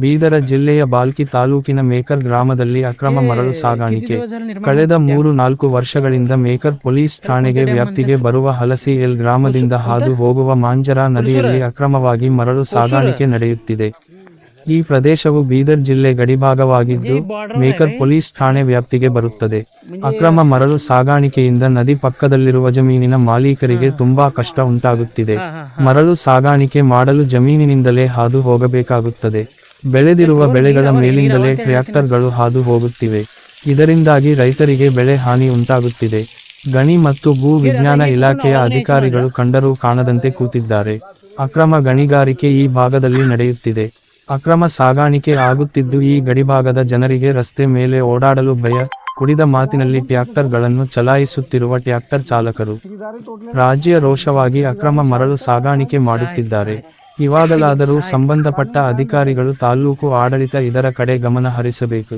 ಬೀದರ ಜಿಲ್ಲೆಯ ಬಾಲ್ಕಿ ತಾಲೂಕಿನ ಮೇಕರ್ ಗ್ರಾಮದಲ್ಲಿ ಅಕ್ರಮ ಮರಳು ಸಾಗಾಣಿಕೆ. ಕಳೆದ ಮೂರು ನಾಲ್ಕು ವರ್ಷಗಳಿಂದ ಮೇಕರ್ ಪೊಲೀಸ್ ಠಾಣೆಗೆ ವ್ಯಾಪ್ತಿಗೆ ಬರುವ ಹಲಸಿ ಎಲ್ ಗ್ರಾಮದಿಂದ ಹಾದು ಹೋಗುವ ಮಾಂಜರಾ ನದಿಯಲ್ಲಿ ಅಕ್ರಮವಾಗಿ ಮರಳು ಸಾಗಾಣಿಕೆ ನಡೆಯುತ್ತಿದೆ. ಈ ಪ್ರದೇಶವು ಬೀದರ್ ಜಿಲ್ಲೆ ಗಡಿಭಾಗವಾಗಿದ್ದು ಮೇಕರ್ ಪೊಲೀಸ್ ಠಾಣೆ ವ್ಯಾಪ್ತಿಗೆ ಬರುತ್ತದೆ. ಅಕ್ರಮ ಮರಳು ಸಾಗಾಣಿಕೆಯಿಂದ ನದಿ ಪಕ್ಕದಲ್ಲಿರುವ ಜಮೀನಿನ ಮಾಲೀಕರಿಗೆ ತುಂಬಾ ಕಷ್ಟ ಉಂಟಾಗುತ್ತಿದೆ. ಮರಳು ಸಾಗಾಣಿಕೆ ಮಾಡಲು ಜಮೀನಿನಿಂದಲೇ ಹಾದು ಹೋಗಬೇಕಾಗುತ್ತದೆ. ಬೆಳೆದಿರುವ ಬೆಳೆಗಳ ಮೇಲಿಂದಲೇ ಟ್ರ್ಯಾಕ್ಟರ್ಗಳು ಹಾದು ಹೋಗುತ್ತಿವೆ ಇದರಿಂದಾಗಿ ರೈತರಿಗೆ ಬೆಳೆ ಹಾನಿ ಉಂಟಾಗುತ್ತಿದೆ. ಗಣಿ ಮತ್ತು ಭೂ ವಿಜ್ಞಾನ ಇಲಾಖೆಯ ಅಧಿಕಾರಿಗಳು ಕಂಡರೂ ಕಾಣದಂತೆ ಕೂತಿದ್ದಾರೆ. ಅಕ್ರಮ ಗಣಿಗಾರಿಕೆ ಈ ಭಾಗದಲ್ಲಿ ನಡೆಯುತ್ತಿದೆ. ಅಕ್ರಮ ಸಾಗಾಣಿಕೆ ಆಗುತ್ತಿದ್ದು ಈ ಗಡಿಭಾಗದ ಜನರಿಗೆ ರಸ್ತೆ ಮೇಲೆ ಓಡಾಡಲು ಭಯ ಕುಡಿದ ಮಾತಿನಲ್ಲಿ ಟ್ಯಾಕ್ಟರ್ಗಳನ್ನು ಚಲಾಯಿಸುತ್ತಿರುವ ಟ್ಯಾಕ್ಟರ್ ಚಾಲಕರು. ರಾಜ್ಯ ರೋಷವಾಗಿ ಅಕ್ರಮ ಮರಳು ಸಾಗಾಣಿಕೆ ಮಾಡುತ್ತಿದ್ದಾರೆ. ಇವಾಗಲಾದರೂ ಸಂಬಂಧಪಟ್ಟ ಅಧಿಕಾರಿಗಳು ತಾಲ್ಲೂಕು ಆಡಳಿತ ಇದರ ಕಡೆ ಗಮನ ಹರಿಸಬೇಕು.